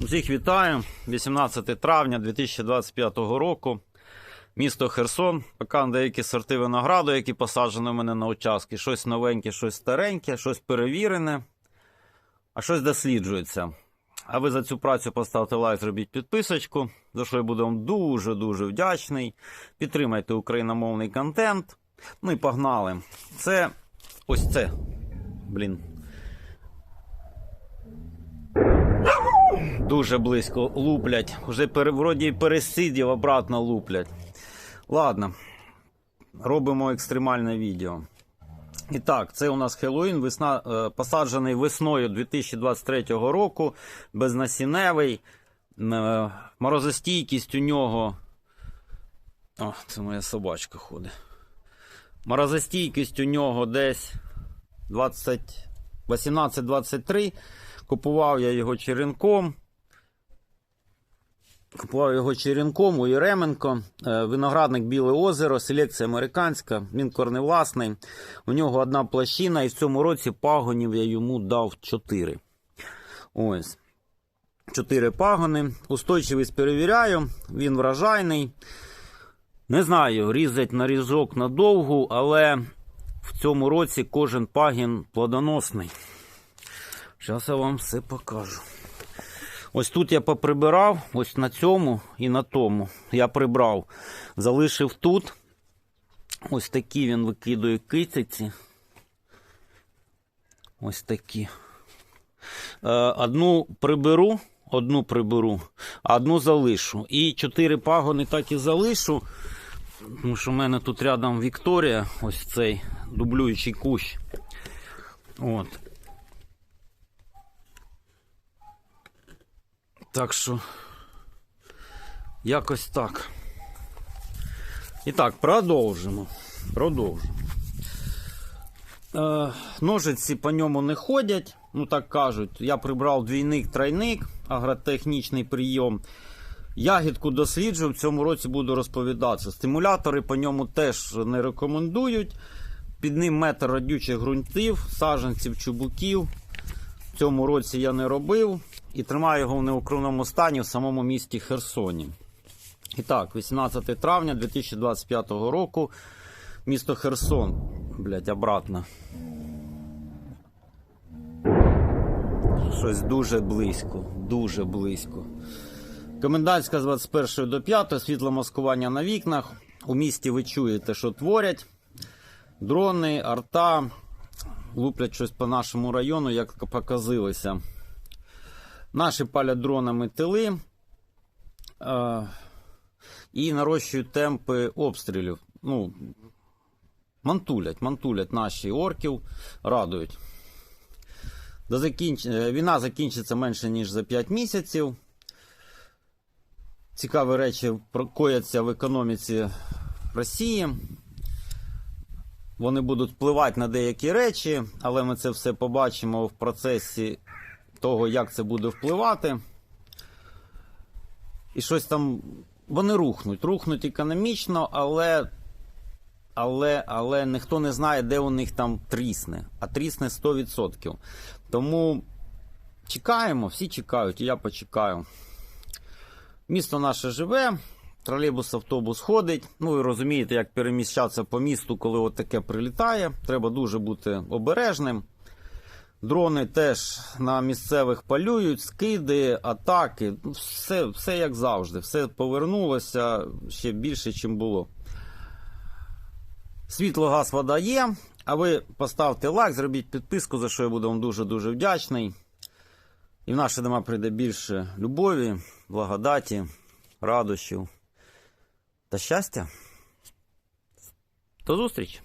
Всіх вітаю. 18 травня 2025 року. Місто Херсон. Поки деякі сорти винограду, які посаджені у мене на участки. Щось новеньке, щось стареньке, щось перевірене, а щось досліджується. А ви за цю працю поставте лайк, зробіть підписочку, за що я буду вам дуже-дуже вдячний. Підтримайте україномовний контент. Ну і погнали. Це ось це. Блін. Дуже близько луплять. Уже пере, вроді пересидів, обратно луплять. Ладно, робимо екстремальне відео. І так, це у нас Хеллоуін, весна, е, посаджений весною 2023 року, безнасінневий. Е, морозостійкість у нього. О, це моя собачка ходить. Морозостійкість у нього десь 20, 18-23. Купував я його черенком. Купував його черенком у Єременко. Е, Виноградник Біле озеро, селекція американська, він корневласний. У нього одна площина, і в цьому році пагонів я йому дав 4. Ось. 4 пагони. Устойчивість перевіряю, він вражайний. Не знаю, різать на різок надовгу, але в цьому році кожен пагін плодоносний. Зараз я вам все покажу. Ось тут я поприбирав, ось на цьому і на тому. Я прибрав. Залишив тут. Ось такі він викидує китиці. Ось такі. Е, Одну приберу, одну приберу, а одну залишу. І чотири пагони так і залишу. Тому що в мене тут рядом Вікторія, ось цей дублюючий кущ. От. Так що, якось так. І так, продовжимо. Продовжимо. Е, ножиці по ньому не ходять, ну так кажуть. Я прибрав двійник-тройник, агротехнічний прийом. Ягідку досліджую, в цьому році буду розповідати. Стимулятори по ньому теж не рекомендують. Під ним метр родючих ґрунтів, саджанців, чубуків. В цьому році я не робив і тримаю його в неукривному стані в самому місті Херсоні. І так, 18 травня 2025 року, місто Херсон. Блять, обратно. Щось дуже близько, дуже близько. Комендантська з 21 до 5, світло маскування на вікнах. У місті ви чуєте, що творять. Дрони, арта, луплять щось по нашому району, як показилося. Наші палять дронами тили е, і нарощують темпи обстрілів. Ну, мантулять, мантулять наші орків, радують. До закінч... е, Війна закінчиться менше, ніж за 5 місяців. Цікаві речі кояться в економіці Росії. Вони будуть впливати на деякі речі, але ми це все побачимо в процесі того, як це буде впливати. І щось там. Вони рухнуть. Рухнуть економічно, але. Але але ніхто не знає, де у них там трісне. А трісне 100%. Тому чекаємо, всі чекають, і я почекаю. Місто наше живе, тролейбус, автобус ходить. Ну, ви розумієте, як переміщатися по місту, коли от таке прилітає. Треба дуже бути обережним. Дрони теж на місцевих палюють, скиди, атаки. Ну, Все, все як завжди. Все повернулося ще більше, ніж було. Світло, газ, вода є. А ви поставте лайк, зробіть підписку, за що я буду вам дуже-дуже вдячний. І в наше дома прийде більше любові, благодаті, радощів та щастя. До зустрічі!